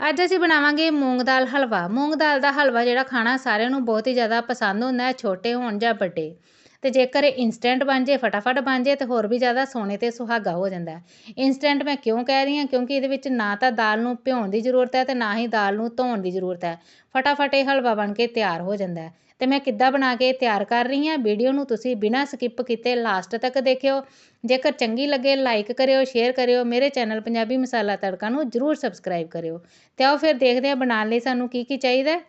ਅੱਜ ਅਸੀਂ ਬਣਾਵਾਂਗੇ ਮੂੰਗ ਦਾਲ ਹਲਵਾ। ਮੂੰਗ ਦਾਲ ਦਾ ਹਲਵਾ ਜਿਹੜਾ ਖਾਣਾ ਸਾਰਿਆਂ ਨੂੰ ਬਹੁਤ ਹੀ ਜ਼ਿਆਦਾ ਪਸੰਦ ਹੁੰਦਾ ਹੈ, ਛੋਟੇ ਹੋਣ ਜਾਂ ਵੱਡੇ। ਤੇ ਜੇਕਰ ਇਹ ਇਨਸਟੈਂਟ ਬਣ ਜੇ, ਫਟਾਫਟ ਬਣ ਜੇ, ਤੇ ਹੋਰ ਵੀ ਜ਼ਿਆਦਾ ਸੋਹਣੇ ਤੇ ਸੁਹਾਗਾ ਹੋ ਜਾਂਦਾ ਇੰਸਟੈਂਟ ਮੈਂ ਕਿਉਂ ਕਹਿ ਰਹੀ ਹਾਂ? ਕਿਉਂਕਿ ਇਹਦੇ ਵਿੱਚ ਨਾ ਤਾਂ ਦਾਲ ਨੂੰ ਭਿਉਣ ਦੀ ਜ਼ਰੂਰਤ ਹੈ ਤੇ ਨਾ ਹੀ ਦਾਲ ਨੂੰ ਧੋਣ ਦੀ ਜ਼ਰੂਰਤ ਹੈ। ਫਟਾਫਟ ਇਹ ਹਲਵਾ ਬਣ ਕੇ ਤਿਆਰ ਹੋ ਜਾਂਦਾ ਹੈ। ਤੇ ਮੈਂ ਕਿੱਦਾਂ ਬਣਾ ਕੇ ਤਿਆਰ ਕਰ ਰਹੀ ਹਾਂ? ਵੀਡੀਓ ਨੂੰ ਤੁਸੀਂ ਬਿਨਾਂ ਸਕਿਪ ਕੀਤੇ ਲਾਸਟ ਤੱਕ ਦੇਖਿਓ। ਜੇਕਰ ਚੰਗੀ ਲੱਗੇ ਲਾਈਕ ਕਰਿਓ ਸ਼ੇਅਰ ਕਰਿਓ, ਮੇਰੇ ਚੈਨਲ ਪੰਜਾਬੀ ਮਸਾਲਾ ਤੜਕਾ ਨੂੰ ਜਰੂਰ ਸਬਸਕ੍ਰਾਈਬ ਕਰਿਓ। ਤੇ ਆਓ ਫਿਰ ਦੇਖਦੇ ਹਾਂ ਬਣਾਉਣ ਲਈ ਸਾਨੂੰ ਕੀ ਕੀ ਚਾਹੀਦਾ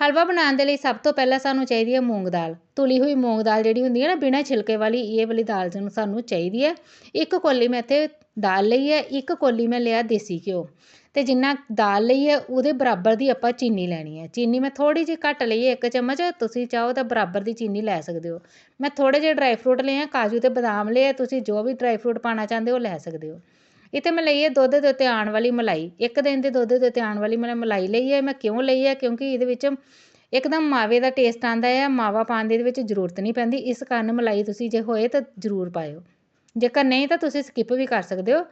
ਹਲਵਾ ਬਣਾਉਣ ਦੇ ਲਈ ਸਭ ਤੋਂ ਪਹਿਲਾਂ ਸਾਨੂੰ ਚਾਹੀਦੀ ਹੈ ਮੂੰਗ ਦਾਲ। ਤੁਲੀ ਹੋਈ ਮੂੰਗ ਦਾਲ ਜਿਹੜੀ ਹੁੰਦੀ ਹੈ ਨਾ, ਬਿਨਾਂ ਛਿਲਕੇ ਵਾਲੀ, ਇਹ ਵਾਲੀ ਦਾਲ ਸਾਨੂੰ ਚਾਹੀਦੀ ਹੈ। ਇੱਕ ਕੋਲੀ ਮੈਂ ਇੱਥੇ ਦਾਲ ਲਈ ਹੈ, ਇੱਕ ਕੋਲੀ ਮੈਂ ਲਿਆ ਦੇਸੀ ਘਿਓ। ਅਤੇ ਜਿੰਨਾ ਦਾਲ ਲਈ ਹੈ, ਉਹਦੇ ਬਰਾਬਰ ਦੀ ਆਪਾਂ ਚੀਨੀ ਲੈਣੀ ਹੈ। ਚੀਨੀ ਮੈਂ ਥੋੜ੍ਹੀ ਜਿਹੀ ਘੱਟ ਲਈ ਹੈ, ਇੱਕ ਚਮਚ, ਤੁਸੀਂ ਚਾਹੋ ਤਾਂ ਬਰਾਬਰ ਦੀ ਚੀਨੀ ਲੈ ਸਕਦੇ ਹੋ। ਮੈਂ ਥੋੜ੍ਹੇ ਜਿਹੇ ਡਰਾਈ ਫਰੂਟ ਲਏ ਆ, ਕਾਜੂ ਅਤੇ ਬਦਾਮ ਲਏ ਆ, ਤੁਸੀਂ ਜੋ ਵੀ ਡਰਾਈ ਫਰੂਟ ਪਾਉਣਾ ਚਾਹੁੰਦੇ ਹੋ, ਲੈ ਸਕਦੇ ਹੋ। ਇੱਥੇ ਮੈਂ ਲਈ ਹੈ ਦੁੱਧ ਦੇ ਉੱਤੇ ਆਉਣ ਵਾਲੀ ਮਲਾਈ। ਇੱਕ ਦਿਨ ਦੇ ਦੁੱਧ ਦੇ ਉੱਤੇ ਆਉਣ ਵਾਲੀ ਮੈਂ ਮਲਾਈ ਲਈ ਹੈ, ਮੈਂ ਕਿਉਂ ਲਈ ਹੈ? ਕਿਉਂਕਿ ਇਹਦੇ ਵਿੱਚ ਇੱਕਦਮ ਮਾਵੇ ਦਾ ਟੇਸਟ ਆਉਂਦਾ ਹੈ, ਮਾਵਾ ਪਾਉਣ ਦੀ ਇਹਦੇ ਵਿੱਚ ਜ਼ਰੂਰਤ ਨਹੀਂ ਪੈਂਦੀ। ਇਸ ਕਾਰਨ ਮਲਾਈ ਤੁਸੀਂ ਜੇ ਹੋਏ ਤਾਂ ਜ਼ਰੂਰ ਪਾਇਓ। ਜੇਕਰ ਨਹੀਂ ਤਾਂ ਤੁਸੀਂ ਸਕਿਪ ਵੀ ਕਰ ਸਕਦੇ ਹੋ।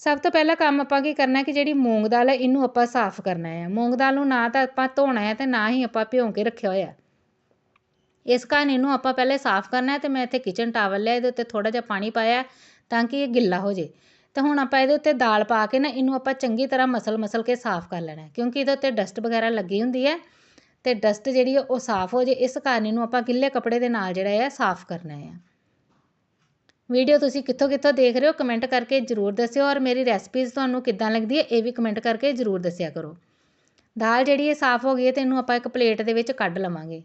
ਸਭ ਤੋਂ ਪਹਿਲਾ ਕੰਮ ਆਪਾਂ ਕੀ ਕਰਨਾ ਕਿ ਜਿਹੜੀ ਮੂੰਗ ਦਾਲ ਹੈ, ਇਹਨੂੰ ਆਪਾਂ ਸਾਫ਼ ਕਰਨਾ ਹੈ। ਮੂੰਗ ਦਾਲ ਨੂੰ ਨਾ ਤਾਂ ਆਪਾਂ ਧੋਣਾ ਹੈ ਤੇ ਨਾ ਹੀ ਆਪਾਂ ਭਿਉਂ ਕੇ ਰੱਖਿਆ ਹੋਇਆ। ਇਸ ਕਾਰਨ ਇਹਨੂੰ ਆਪਾਂ ਪਹਿਲੇ ਸਾਫ਼ ਕਰਨਾ ਹੈ ਤੇ ਮੈਂ ਇੱਥੇ ਕਿਚਨ ਟਾਵਲ ਲਿਆ, ਇਹਦੇ ਉੱਤੇ ਥੋੜਾ ਜਿਹਾ ਪਾਣੀ ਪਾਇਆ ਤਾਂ ਕਿ ਇਹ ਗਿੱਲਾ ਹੋ ਜੇ ਤੇ ਹੁਣ ਆਪਾਂ ਇਹਦੇ ਉੱਤੇ ਦਾਲ ਪਾ ਕੇ ਨਾ ਇਹਨੂੰ ਆਪਾਂ ਚੰਗੀ ਤਰ੍ਹਾਂ ਮਸਲ ਮਸਲ ਕੇ ਸਾਫ਼ ਕਰ ਲੈਣਾ ਕਿਉਂਕਿ ਇਹਦੇ ਉੱਤੇ ਡਸਟ ਵਗੈਰਾ ਲੱਗੀ ਹੁੰਦੀ ਹੈ ਤੇ ਡਸਟ ਜਿਹੜੀ ਉਹ ਸਾਫ਼ ਹੋ ਜੇ, ਇਸ ਕਾਰਨ ਇਹਨੂੰ ਆਪਾਂ ਗਿੱਲੇ ਕੱਪੜੇ ਦੇ ਨਾਲ ਜਿਹੜਾ ਹੈ ਸਾਫ਼ ਕਰਨਾ ਹੈ। ਵੀਡੀਓ ਤੁਸੀਂ ਕਿੱਥੋਂ ਕਿੱਥੋਂ ਦੇਖ ਰਹੇ ਹੋ ਕਮੈਂਟ ਕਰਕੇ ਜ਼ਰੂਰ ਦੱਸਿਓ ਔਰ ਮੇਰੀ ਰੈਸਪੀਜ਼ ਤੁਹਾਨੂੰ ਕਿੱਦਾਂ ਲੱਗਦੀ ਹੈ, ਇਹ ਵੀ ਕਮੈਂਟ ਕਰਕੇ ਜ਼ਰੂਰ ਦੱਸਿਆ ਕਰੋ। ਦਾਲ ਜਿਹੜੀ ਹੈ ਸਾਫ਼ ਹੋ ਗਈ ਹੈ ਤੇ ਇਹਨੂੰ ਆਪਾਂ ਇੱਕ ਪਲੇਟ ਦੇ ਵਿੱਚ ਕੱਢ ਲਵਾਂਗੇ।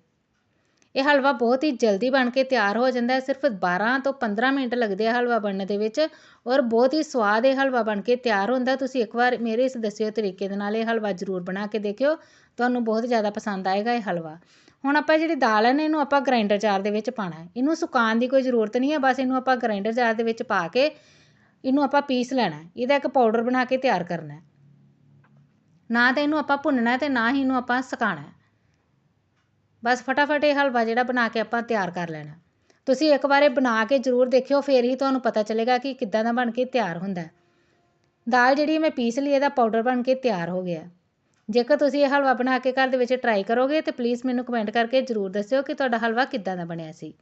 ਇਹ ਹਲਵਾ ਬਹੁਤ ਹੀ ਜਲਦੀ ਬਣ ਕੇ ਤਿਆਰ ਹੋ ਜਾਂਦਾ ਸਿਰਫ 12 ਤੋਂ 15 ਮਿੰਟ ਲੱਗਦੇ ਆ ਹਲਵਾ ਬਣਨ ਦੇ ਵਿੱਚ ਔਰ ਬਹੁਤ ਹੀ ਸਵਾਦ ਇਹ ਹਲਵਾ ਬਣ ਕੇ ਤਿਆਰ ਹੁੰਦਾ। ਤੁਸੀਂ ਇੱਕ ਵਾਰ ਮੇਰੇ ਇਸ ਦੱਸਿਓ ਤਰੀਕੇ ਦੇ ਨਾਲ ਇਹ ਹਲਵਾ ਜ਼ਰੂਰ ਬਣਾ ਕੇ ਦੇਖਿਓ। ਤੁਹਾਨੂੰ ਬਹੁਤ ਜ਼ਿਆਦਾ ਪਸੰਦ ਆਏਗਾ ਇਹ ਹਲਵਾ। ਹੁਣ ਆਪਾਂ ਜਿਹੜੀ ਦਾਲ ਹੈ ਨਾ, ਇਹਨੂੰ ਆਪਾਂ ਗ੍ਰਾਈਂਡਰ ਜਾਰ ਦੇ ਵਿੱਚ ਪਾਣਾ ਇਹਨੂੰ ਸੁਕਾਉਣ ਦੀ ਕੋਈ ਜ਼ਰੂਰਤ ਨਹੀਂ ਹੈ, ਬਸ ਇਹਨੂੰ ਆਪਾਂ ਗ੍ਰਾਈਂਡਰ ਜਾਰ ਦੇ ਵਿੱਚ ਪਾ ਕੇ ਇਹਨੂੰ ਆਪਾਂ ਪੀਸ ਲੈਣਾ ਇਹਦਾ ਇੱਕ ਪਾਊਡਰ ਬਣਾ ਕੇ ਤਿਆਰ ਕਰਨਾ ਨਾ ਤਾਂ ਇਹਨੂੰ ਆਪਾਂ ਭੁੰਨਣਾ ਤੇ ਨਾ ਹੀ ਇਹਨੂੰ ਆਪਾਂ ਸੁਕਾਉਣਾ ਬਸ ਫਟਾਫਟ ਇਹ ਹਲਵਾ ਜਿਹੜਾ ਬਣਾ ਕੇ ਆਪਾਂ ਤਿਆਰ ਕਰ ਲੈਣਾ। ਤੁਸੀਂ ਇੱਕ ਵਾਰੇ ਬਣਾ ਕੇ ਜ਼ਰੂਰ ਦੇਖਿਓ, ਫਿਰ ਹੀ ਤੁਹਾਨੂੰ ਪਤਾ ਚੱਲੇਗਾ ਕਿ ਕਿੱਦਾਂ ਦਾ ਬਣ ਕੇ ਤਿਆਰ ਹੁੰਦਾ। ਦਾਲ ਜਿਹੜੀ ਮੈਂ ਪੀਸ ਲਈ, ਇਹਦਾ ਪਾਊਡਰ ਬਣ ਕੇ ਤਿਆਰ ਹੋ ਗਿਆ। ਜੇਕਰ ਤੁਸੀਂ ਇਹ ਹਲਵਾ ਬਣਾ ਕੇ ਘਰ ਦੇ ਵਿੱਚ ਟਰਾਈ ਕਰੋਗੇ, ਤੇ ਪਲੀਜ਼ ਮੈਨੂੰ ਕਮੈਂਟ ਕਰਕੇ ਜ਼ਰੂਰ ਦੱਸਿਓ ਕਿ ਤੁਹਾਡਾ ਹਲਵਾ ਕਿੱਦਾਂ ਦਾ ਬਣਿਆ ਸੀ।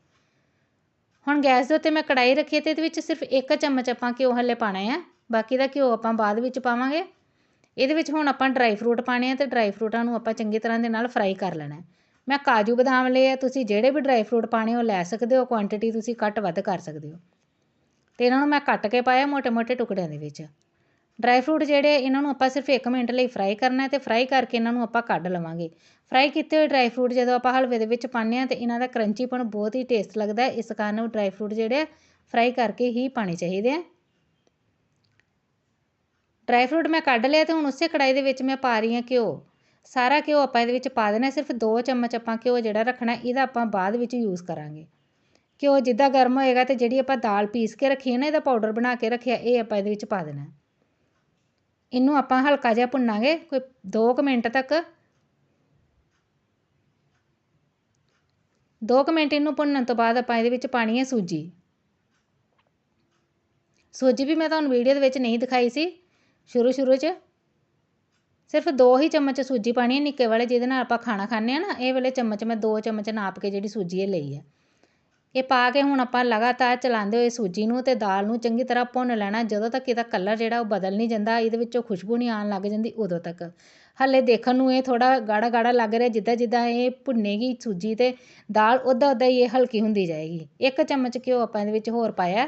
ਹੁਣ ਗੈਸ ਦੇ ਉੱਤੇ ਮੈਂ ਕੜਾਈ ਰੱਖੀ ਤੇ ਇਹਦੇ ਵਿੱਚ ਸਿਰਫ ਇੱਕ ਚਮਚ ਆਪਾਂ ਘਿਓ ਹੱਲੇ ਪਾਣਾ ਹੈ ਬਾਕੀ ਦਾ ਘਿਓ ਆਪਾਂ ਬਾਅਦ ਵਿੱਚ ਪਾਵਾਂਗੇ। ਇਹਦੇ ਵਿੱਚ ਹੁਣ ਆਪਾਂ ਡਰਾਈ ਫਰੂਟ ਪਾਣੇ ਆ, ਤੇ ਡਰਾਈ ਫਰੂਟਾਂ ਨੂੰ ਆਪਾਂ ਚੰਗੀ ਤਰ੍ਹਾਂ ਦੇ ਨਾਲ ਫਰਾਈ ਕਰ ਲੈਣਾ। ਮੈਂ ਕਾਜੂ ਬਦਾਮ ਲਏ ਆ, ਤੁਸੀਂ ਜਿਹੜੇ ਵੀ ਡਰਾਈ ਫਰੂਟ ਪਾਉਣੇ ਉਹ ਲੈ ਸਕਦੇ ਹੋ ਕੁਆਂਟਿਟੀ ਤੁਸੀਂ ਘੱਟ ਵੱਧ ਕਰ ਸਕਦੇ ਹੋ। ਅਤੇ ਇਹਨਾਂ ਨੂੰ ਮੈਂ ਕੱਟ ਕੇ ਪਾਇਆ ਮੋਟੇ ਮੋਟੇ ਟੁਕੜਿਆਂ ਦੇ ਵਿੱਚ। ਡਰਾਈ ਫਰੂਟ ਜਿਹੜੇ ਇਹਨਾਂ ਨੂੰ ਆਪਾਂ ਸਿਰਫ ਇੱਕ ਮਿੰਟ ਲਈ ਫਰਾਈ ਕਰਨਾ ਅਤੇ ਫਰਾਈ ਕਰਕੇ ਇਹਨਾਂ ਨੂੰ ਆਪਾਂ ਕੱਢ ਲਵਾਂਗੇ। ਫਰਾਈ ਕੀਤੇ ਹੋਏ ਡਰਾਈ ਫਰੂਟ ਜਦੋਂ ਆਪਾਂ ਹਲਵੇ ਦੇ ਵਿੱਚ ਪਾਉਂਦੇ ਹਾਂ ਤਾਂ ਇਹਨਾਂ ਦਾ ਕਰੰਚੀਪਣ ਬਹੁਤ ਹੀ ਟੇਸਟ ਲੱਗਦਾ ਇਸ ਕਾਰਨ ਉਹ ਡਰਾਈ ਫਰੂਟ ਜਿਹੜੇ ਫਰਾਈ ਕਰਕੇ ਹੀ ਪਾਉਣੇ ਚਾਹੀਦੇ ਹੈ ਡਰਾਈ ਫਰੂਟ ਮੈਂ ਕੱਢ ਲਿਆ ਅਤੇ ਹੁਣ ਉਸੇ ਕੜਾਹੀ ਦੇ ਵਿੱਚ ਮੈਂ ਪਾ ਰਹੀ ਹਾਂ ਘਿਓ। ਸਾਰਾ ਘਿਓ ਆਪਾਂ ਇਹਦੇ ਵਿੱਚ ਪਾ ਦੇਣਾ, ਸਿਰਫ 2 ਚਮਚ ਆਪਾਂ ਘਿਓ ਜਿਹੜਾ ਰੱਖਣਾ, ਇਹਦਾ ਆਪਾਂ ਬਾਅਦ ਵਿੱਚ ਯੂਜ਼ ਕਰਾਂਗੇ। ਘਿਓ ਜਿੱਦਾਂ ਗਰਮ ਹੋਏਗਾ ਤੇ ਜਿਹੜੀ ਆਪਾਂ ਦਾਲ ਪੀਸ ਕੇ ਰੱਖੀ ਹੈ ਨਾ, ਇਹਦਾ ਪਾਊਡਰ ਬਣਾ ਕੇ ਰੱਖਿਆ, ਇਹ ਆਪਾਂ ਇਹਦੇ ਵਿੱਚ ਪਾ ਦੇਣਾ। ਇਹਨੂੰ ਆਪਾਂ ਹਲਕਾ ਜਿਹਾ ਭੁੰਨਾਂਗੇ, ਕੋਈ 2 ਮਿੰਟ ਤੱਕ। 2 ਮਿੰਟ ਇਹਨੂੰ ਭੁੰਨਣ ਤੋਂ ਬਾਅਦ ਆਪਾਂ ਇਹਦੇ ਵਿੱਚ ਪਾਣੀ ਹੈ ਸੂਜੀ। ਸੂਜੀ ਵੀ ਮੈਂ ਤੁਹਾਨੂੰ ਵੀਡੀਓ ਦੇ ਵਿੱਚ ਨਹੀਂ ਦਿਖਾਈ ਸੀ ਸ਼ੁਰੂ ਸ਼ੁਰੂ 'ਚ। ਸਿਰਫ ਦੋ ਹੀ ਚਮਚ ਸੂਜੀ ਪਾਉਣੀ ਹੈ, ਨਿੱਕੇ ਵਾਲੇ ਜਿਹਦੇ ਨਾਲ ਆਪਾਂ ਖਾਣਾ ਖਾਂਦੇ ਹਾਂ ਨਾ, ਇਹ ਵਾਲੇ ਚਮਚ ਮੈਂ ਦੋ ਚਮਚ ਨਾਪ ਕੇ ਜਿਹੜੀ ਸੂਜੀ ਇਹ ਲਈ ਹੈ। ਇਹ ਪਾ ਕੇ ਹੁਣ ਆਪਾਂ ਲਗਾਤਾਰ ਚਲਾਉਂਦੇ ਹੋਏ ਸੂਜੀ ਨੂੰ ਅਤੇ ਦਾਲ ਨੂੰ ਚੰਗੀ ਤਰ੍ਹਾਂ ਭੁੰਨ ਲੈਣਾ, ਜਦੋਂ ਤੱਕ ਇਹਦਾ ਕਲਰ ਜਿਹੜਾ ਉਹ ਬਦਲ ਨਹੀਂ ਜਾਂਦਾ, ਇਹਦੇ ਵਿੱਚੋਂ ਖੁਸ਼ਬੂ ਨਹੀਂ ਆਉਣ ਲੱਗ ਜਾਂਦੀ, ਉਦੋਂ ਤੱਕ। ਹੱਲੇ ਦੇਖਣ ਨੂੰ ਇਹ ਥੋੜਾ ਗਾੜਾ ਗਾੜਾ ਲੱਗ ਰਿਹਾ, ਜਿੱਦਾਂ ਜਿੱਦਾਂ ਇਹ ਭੁੰਨੇਗੀ ਸੂਜੀ ਤੇ ਦਾਲ, ਉਦਾਂ ਉਦਾਂ ਹੀ ਇਹ ਹਲਕੀ ਹੁੰਦੀ ਜਾਏਗੀ। ਇੱਕ ਚਮਚ ਘਿਓ ਆਪਾਂ ਇਹਦੇ ਵਿੱਚ ਹੋਰ ਪਾਇਆ।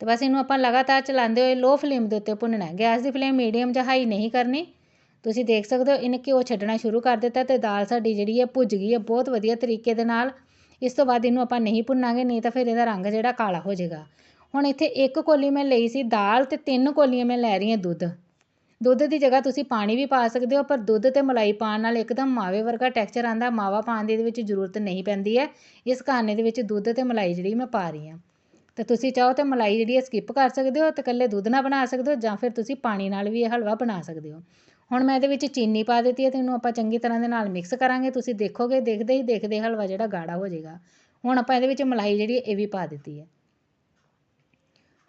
ਅਤੇ ਬਸ ਇਹਨੂੰ ਆਪਾਂ ਲਗਾਤਾਰ ਚਲਾਉਂਦੇ ਹੋਏ ਲੋਅ ਫਲੇਮ ਦੇ ਉੱਤੇ ਭੁੰਨਣਾ ਗੈਸ ਦੀ ਫਲੇਮ ਮੀਡੀਅਮ ਜਾਂ ਹਾਈ ਨਹੀਂ ਕਰਨੀ। ਤੁਸੀਂ ਦੇਖ ਸਕਦੇ ਹੋ, ਇਹਨੇ ਘਿਓ ਛੱਡਣਾ ਸ਼ੁਰੂ ਕਰ ਦਿੱਤਾ ਅਤੇ ਦਾਲ ਸਾਡੀ ਜਿਹੜੀ ਹੈ ਭੁੱਜ ਗਈ ਹੈ ਬਹੁਤ ਵਧੀਆ ਤਰੀਕੇ ਦੇ ਨਾਲ। ਇਸ ਤੋਂ ਬਾਅਦ ਇਹਨੂੰ ਆਪਾਂ ਨਹੀਂ ਭੁੰਨਾਂਗੇ, ਨਹੀਂ ਤਾਂ ਫਿਰ ਇਹਦਾ ਰੰਗ ਜਿਹੜਾ ਕਾਲਾ ਹੋ ਜਾਏਗਾ। ਹੁਣ ਇੱਥੇ ਇੱਕ ਕੋਲੀ ਮੈਂ ਲਈ ਸੀ ਦਾਲ ਤੇ ਤਿੰਨ ਕੋਲੀਆਂ ਮੈਂ ਲੈ ਰਹੀ ਹਾਂ ਦੁੱਧ। ਦੁੱਧ ਦੀ ਜਗ੍ਹਾ ਤੁਸੀਂ ਪਾਣੀ ਵੀ ਪਾ ਸਕਦੇ ਹੋ, ਪਰ ਦੁੱਧ ਤੇ ਮਲਾਈ ਪਾਉਣ ਨਾਲ ਇੱਕਦਮ ਮਾਵੇ ਵਰਗਾ ਟੈਕਸਚਰ ਆਂਦਾ ਮਾਵਾ ਪਾਉਣ ਦੀ ਇਹਦੇ ਵਿੱਚ ਜ਼ਰੂਰਤ ਨਹੀਂ ਪੈਂਦੀ ਹੈ। ਇਸ ਕਾਰਨ ਇਹਦੇ ਵਿੱਚ ਦੁੱਧ ਤੇ ਮਲਾਈ ਜਿਹੜੀ ਮੈਂ ਪਾ ਰਹੀ ਹਾਂ। ਅਤੇ ਤੁਸੀਂ ਚਾਹੋ ਤਾਂ ਮਲਾਈ ਜਿਹੜੀ ਹੈ ਸਕਿੱਪ ਕਰ ਸਕਦੇ ਹੋ ਅਤੇ ਇਕੱਲੇ ਦੁੱਧ ਨਾਲ ਬਣਾ ਸਕਦੇ ਹੋ ਜਾਂ ਫਿਰ ਤੁਸੀਂ ਪਾਣੀ ਨਾਲ ਵੀ ਇਹ ਹਲਵਾ ਬਣਾ ਸਕਦੇ ਹੋ। ਹੁਣ ਮੈਂ ਇਹਦੇ ਵਿੱਚ ਚੀਨੀ ਪਾ ਦਿੱਤੀ ਹੈ ਅਤੇ ਇਹਨੂੰ ਆਪਾਂ ਚੰਗੀ ਤਰ੍ਹਾਂ ਦੇ ਨਾਲ ਮਿਕਸ ਕਰਾਂਗੇ। ਤੁਸੀਂ ਦੇਖੋਗੇ, ਦੇਖਦੇ ਹੀ ਦੇਖਦੇ ਹਲਵਾ ਜਿਹੜਾ ਗਾੜਾ ਹੋ ਜਾਏਗਾ। ਹੁਣ ਆਪਾਂ ਇਹਦੇ ਵਿੱਚ ਮਲਾਈ ਜਿਹੜੀ ਇਹ ਵੀ ਪਾ ਦਿੱਤੀ ਹੈ।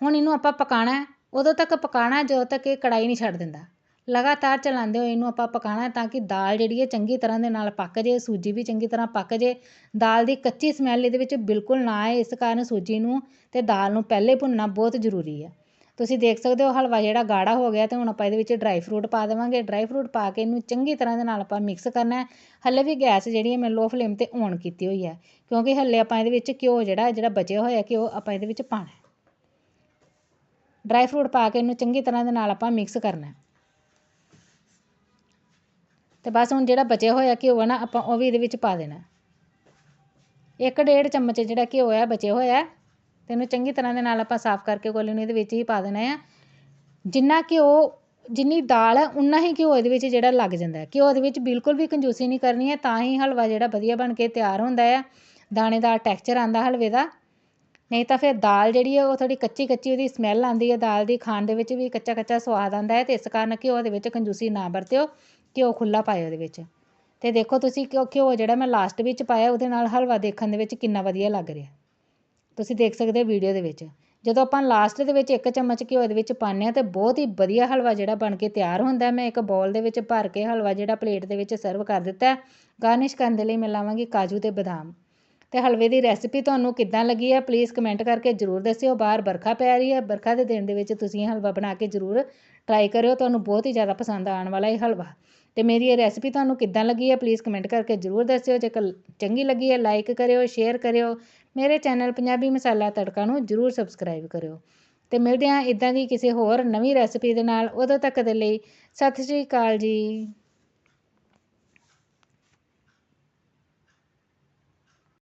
ਹੁਣ ਇਹਨੂੰ ਆਪਾਂ ਪਕਾਣਾ ਉਦੋਂ ਤੱਕ ਪਕਾਉਣਾ ਜਦੋਂ ਤੱਕ ਇਹ ਕੜਾਈ ਨਹੀਂ ਛੱਡ ਦਿੰਦਾ। ਲਗਾਤਾਰ ਚਲਾਉਂਦੇ ਹੋਏ ਇਹਨੂੰ ਆਪਾਂ ਪਕਾਉਣਾ ਤਾਂ ਕਿ ਦਾਲ ਜਿਹੜੀ ਹੈ ਚੰਗੀ ਤਰ੍ਹਾਂ ਦੇ ਨਾਲ ਪੱਕ ਜੇ ਸੂਜੀ ਵੀ ਚੰਗੀ ਤਰ੍ਹਾਂ ਪੱਕ ਜੇ ਦਾਲ ਦੀ ਕੱਚੀ ਸਮੈਲ ਇਹਦੇ ਵਿੱਚ ਬਿਲਕੁਲ ਨਾ ਆਏ, ਇਸ ਕਾਰਨ ਸੂਜੀ ਨੂੰ ਅਤੇ ਦਾਲ ਨੂੰ ਪਹਿਲੇ ਭੁੰਨਣਾ ਬਹੁਤ ਜ਼ਰੂਰੀ ਹੈ। ਤੁਸੀਂ ਦੇਖ ਸਕਦੇ ਹੋ ਹਲਵਾ ਜਿਹੜਾ ਗਾੜਾ ਹੋ ਗਿਆ ਤੇ ਹੁਣ ਆਪਾਂ ਇਹਦੇ ਵਿੱਚ ਡਰਾਈ ਫਰੂਟ ਪਾ ਦੇਵਾਂਗੇ। ਡਰਾਈ ਫਰੂਟ ਪਾ ਕੇ ਇਹਨੂੰ ਚੰਗੀ ਤਰ੍ਹਾਂ ਦੇ ਨਾਲ ਆਪਾਂ ਮਿਕਸ ਕਰਨਾ ਹੈ। ਹੱਲੇ ਵੀ ਗੈਸ ਜਿਹੜੀ ਹੈ ਮੈਂ ਲੋ ਫਲੇਮ ਤੇ ਔਨ ਕੀਤੀ ਹੋਈ ਹੈ, ਕਿਉਂਕਿ ਹੱਲੇ ਆਪਾਂ ਇਹਦੇ ਵਿੱਚ ਘਿਓ ਜਿਹੜਾ ਜਿਹੜਾ ਬਚਿਆ ਹੋਇਆ ਘਿਓ ਆਪਾਂ ਇਹਦੇ ਵਿੱਚ ਪਾਣਾ ਡਰਾਈ ਫਰੂਟ ਪਾ ਕੇ ਇਹਨੂੰ ਚੰਗੀ ਤਰ੍ਹਾਂ ਦੇ ਨਾਲ ਆਪਾਂ ਮਿਕਸ ਕਰਨਾ ਹੈ। ਅਤੇ ਬਸ ਹੁਣ ਜਿਹੜਾ ਬਚਿਆ ਹੋਇਆ ਘਿਓ ਹੈ ਨਾ, ਆਪਾਂ ਉਹ ਵੀ ਇਹਦੇ ਵਿੱਚ ਪਾ ਦੇਣਾ। ਇੱਕ ਡੇਢ ਚਮਚ ਜਿਹੜਾ ਘਿਓ ਹੈ ਬਚਿਆ ਹੋਇਆ ਤੇ ਇਹਨੂੰ ਚੰਗੀ ਤਰ੍ਹਾਂ ਦੇ ਨਾਲ ਆਪਾਂ ਸਾਫ਼ ਕਰਕੇ ਕੋਲੀ ਨੂੰ ਇਹਦੇ ਵਿੱਚ ਹੀ ਪਾ ਦੇਣਾ ਆ। ਜਿੰਨਾ ਘਿਓ, ਜਿੰਨੀ ਦਾਲ ਹੈ ਉਨਾ ਹੀ ਘਿਓ ਇਹਦੇ ਵਿੱਚ ਜਿਹੜਾ ਲੱਗ ਜਾਂਦਾ ਹੈ ਘਿਓ ਦੇ ਵਿੱਚ ਬਿਲਕੁਲ ਵੀ ਕੰਜੂਸੀ ਨਹੀਂ ਕਰਨੀ ਹੈ ਤਾਂ ਹੀ ਹਲਵਾ ਜਿਹੜਾ ਵਧੀਆ ਬਣ ਕੇ ਤਿਆਰ ਹੁੰਦਾ ਆ। ਦਾਣੇਦਾਰ ਟੈਕਸਚਰ ਆਂਦਾ ਹਲਵੇ ਦਾ। ਨਹੀਂ ਤਾਂ ਫਿਰ ਦਾਲ ਜਿਹੜੀ ਹੈ ਉਹ ਥੋੜੀ ਕੱਚੀ ਕੱਚੀ ਉਹਦੀ ਸਮੈਲ ਆਉਂਦੀ ਹੈ ਦਾਲ ਦੀ, ਖਾਣ ਦੇ ਵਿੱਚ ਵੀ ਕੱਚਾ ਕੱਚਾ ਸਵਾਦ ਆਉਂਦਾ ਹੈ ਤੇ ਇਸ ਕਾਰਨ ਘਿਓ ਦੇ ਵਿੱਚ ਕੰਜੂਸੀ ਨਾ ਵਰਤਿਓ। ਘਿਓ ਖੁੱਲਾ ਪਾਇਆ ਉਹਦੇ ਵਿੱਚ। ਤੇ ਦੇਖੋ ਤੁਸੀਂ ਘਿਓ ਘਿਓ ਜਿਹੜਾ ਮੈਂ ਲਾਸਟ ਵਿੱਚ ਪਾਇਆ, ਉਹਦੇ ਨਾਲ ਹਲਵਾ ਦੇਖਣ ਦੇ ਵਿੱਚ ਕਿੰਨਾ ਵਧੀਆ ਲੱਗ ਰਿਹਾ। ਤੁਸੀਂ ਦੇਖ ਸਕਦੇ ਹੋ ਵੀਡੀਓ ਦੇ ਵਿੱਚ। ਜਦੋਂ ਆਪਾਂ ਲਾਸਟ ਦੇ ਵਿੱਚ ਇੱਕ ਚਮਚ ਘਿਓ ਦੇ ਵਿੱਚ ਪਾਉਂਦੇ ਹਾਂ, ਤੇ ਬਹੁਤ ਹੀ ਵਧੀਆ ਹਲਵਾ ਜਿਹੜਾ ਬਣ ਕੇ ਤਿਆਰ ਹੁੰਦਾ ਮੈਂ ਇੱਕ ਬੌਲ ਦੇ ਵਿੱਚ ਭਰ ਕੇ ਹਲਵਾ ਜਿਹੜਾ ਪਲੇਟ ਦੇ ਵਿੱਚ ਸਰਵ ਕਰ ਦਿੱਤਾ ਗਾਰਨਿਸ਼ ਕਰਨ ਦੇ ਲਈ ਮੈਂ ਲਾਵਾਂਗੀ ਕਾਜੂ ਤੇ ਬਦਾਮ। ਤੇ ਹਲਵੇ ਦੀ ਰੈਸਿਪੀ ਤੁਹਾਨੂੰ ਕਿੱਦਾਂ ਲੱਗੀ ਹੈ ਪਲੀਜ਼ ਕਮੈਂਟ ਕਰਕੇ ਜ਼ਰੂਰ ਦੱਸਿਓ। ਬਾਹਰ ਬਰਖਾ ਪੈ ਰਹੀ ਹੈ ਬਰਖਾ ਦੇ ਦਿਨ ਦੇ ਵਿੱਚ ਤੁਸੀਂ ਹਲਵਾ ਬਣਾ ਕੇ ਜ਼ਰੂਰ ਟਰਾਈ ਕਰਿਓ। ਤੁਹਾਨੂੰ ਬਹੁਤ ਹੀ ਜ਼ਿਆਦਾ ਪਸੰਦ ਆਉਣ ਵਾਲਾ ਇਹ ਹਲਵਾ। ਅਤੇ ਮੇਰੀ ਇਹ ਰੈਸਪੀ ਤੁਹਾਨੂੰ ਕਿੱਦਾਂ ਲੱਗੀ ਹੈ ਪਲੀਜ਼ ਕਮੈਂਟ ਕਰਕੇ ਜ਼ਰੂਰ ਦੱਸਿਓ। ਜੇ ਚੰਗੀ ਲੱਗੀ ਹੈ ਲਾਈਕ ਕਰਿਓ ਸ਼ੇਅਰ ਕਰਿਓ। ਮੇਰੇ ਚੈਨਲ ਪੰਜਾਬੀ ਮਸਾਲਾ ਤੜਕਾ ਨੂੰ ਜ਼ਰੂਰ ਸਬਸਕ੍ਰਾਈਬ ਕਰਿਓ। ਅਤੇ ਮਿਲਦੇ ਹਾਂ ਇਦਾਂ ਦੀ ਕਿਸੇ ਹੋਰ ਨਵੀਂ ਰੈਸਪੀ ਦੇ ਨਾਲ। ਉਦੋਂ ਤੱਕ ਦੇ ਲਈ ਸਤਿ ਸ਼੍ਰੀ ਅਕਾਲ ਜੀ।